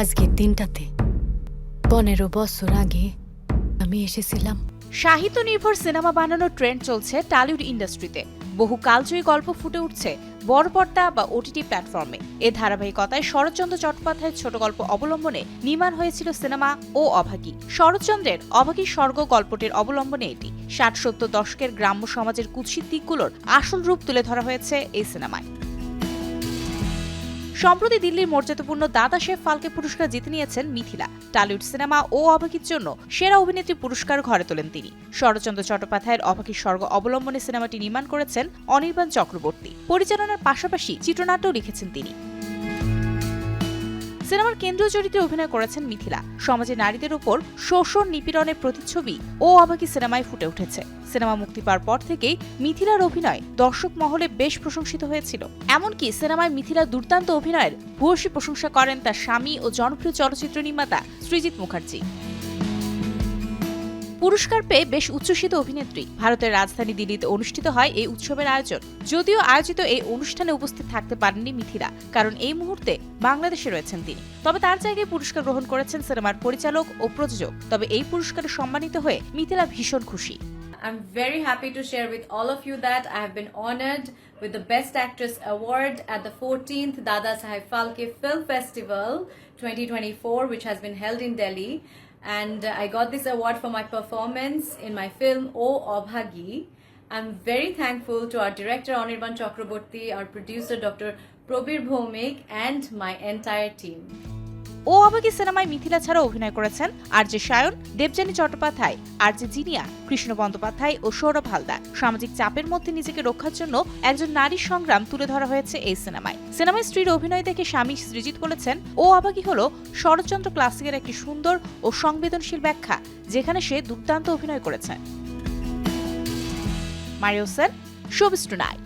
আজকের দিনটাতে পনেরো বছর আগে আমি এসেছিলাম। সাহিত্য নির্ভর সিনেমা বানানোর ট্রেন্ড চলছে টালিউড ইন্ডাস্ট্রিতে। বহু কালজয়ী গল্প ফুটে উঠছে বড় পর্দা বা ওটিটি প্ল্যাটফর্মে। এ ধারাবাহিকতায় শরৎচন্দ্র চট্টোপাধ্যায়ের ছোট গল্প অবলম্বনে নির্মাণ হয়েছিল সিনেমা ও অভাগী। শরৎচন্দ্রের অভাগী স্বর্গ গল্পটির অবলম্বনে এটি। ষাট সত্তর দশকের গ্রাম্য সমাজের কুৎসিত দিকগুলোর আসল রূপ তুলে ধরা হয়েছে এই সিনেমায়। সম্প্রতি দিল্লির মর্যাদাপূর্ণ দাদা শেফ ফালকে পুরস্কার জিতে নিয়েছেন মিথিলা। টালিউড সিনেমা ও অবাকির জন্য সেরা অভিনেত্রী পুরস্কার ঘরে তোলেন তিনি। শরৎচন্দ্র চট্টোপাধ্যায়ের অবাকির স্বর্গ অবলম্বনে সিনেমাটি নির্মাণ করেছেন অনির্বাণ চক্রবর্তী। পরিচালনার পাশাপাশি চিত্রনাট্যও লিখেছেন তিনি। সিনেমার কেন্দ্রীয় চরিত্রে অভিনয় করেছেন মিথিলা। সমাজে নারীদের উপর শোষণ নিপীড়নের প্রতিচ্ছবি ও অবাকি সিনেমায় ফুটে উঠেছে। সিনেমা মুক্তি পাওয়ার পর থেকেই মিথিলার অভিনয় দর্শক মহলে বেশ প্রশংসিত হয়েছিল। এমনকি সিনেমায় মিথিলা দুর্দান্ত অভিনয়ের ভূয়সী প্রশংসা করেন তার স্বামী ও জনপ্রিয় চলচ্চিত্র নির্মাতা সৃজিত মুখার্জি। পুরস্কার পেয়ে বেশ উচ্ছ্বসিত অভিনেত্রী। ভারতের রাজধানী দিল্লিতে অনুষ্ঠিত হয় এই উৎসবের আয়োজন। যদিও আয়োজিত এই অনুষ্ঠানে উপস্থিত থাকতে পারেননি মিথিরা কারণ এই মুহূর্তে বাংলাদেশে রয়েছেন তিনি। তবে তার জায়গায় পুরস্কার গ্রহণ করেছেন সিনেমার পরিচালক ও প্রযোজক। তবে এই পুরস্কারে সম্মানিত হয়ে মিথিলা ভীষণ খুশি। I'm very happy to share with all of you that I have been honored with the Best Actress Award at the 14th Dada Saheb Phalke Film Festival 2024, which has been held in Delhi. And I got this award for my performance in my film O Obhagi. I'm very thankful to our director Anirban Chakraborty, our producer Dr. Probir Bhomik, and my entire team. ও অবাকি সিনেমায় মিথিলা ছাড়াও অভিনয় করেছেন আর যে সায়ন, দেবযানী চট্টোপাধ্যায় আর যে জিনিয়া, কৃষ্ণ বন্দ্যোপাধ্যায় ও সৌরভ হালদার। সামাজিক চাপের মধ্যে নিজেকে রক্ষার জন্য একজন নারীর সংগ্রাম তুলে ধরা হয়েছে এই সিনেমায়। সিনেমায় স্ত্রীর অভিনয় দেখে স্বামী সৃজিত বলেছেন, ও অবাকি হল শরৎচন্দ্র ক্লাসিকের একটি সুন্দর ও সংবেদনশীল ব্যাখ্যা, যেখানে সে দুর্দান্ত অভিনয় করেছে। Mario Sen, showbiz tonight